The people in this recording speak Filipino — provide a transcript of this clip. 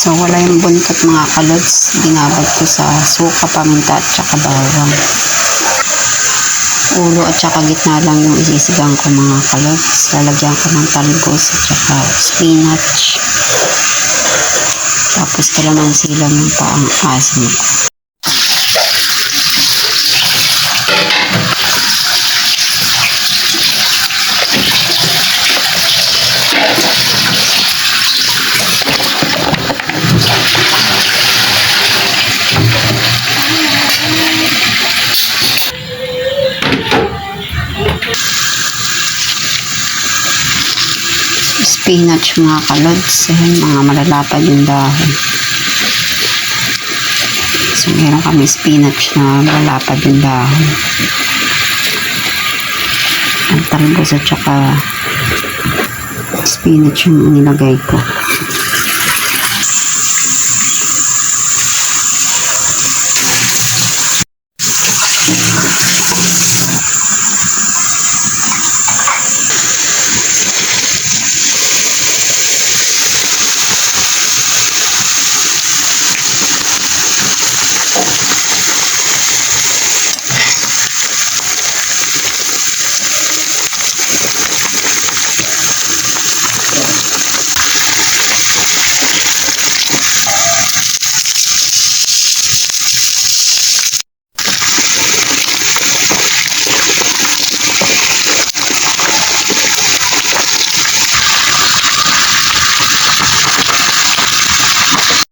So, wala yung buntot mga kalods. Binabad ko sa suka, paminta at saka bawang. Ulo at saka gitna lang yung isisigang ko mga kalods. Lalagyan ko ng talbos at saka spinach. Tapos kalamansi lang yung paang asin ko. Spinach mga kalods. Ayan, mga malalapad yung dahon. So, meron kami spinach na malalapad yung dahon. Ang talbos at saka spinach yung nilagay ko.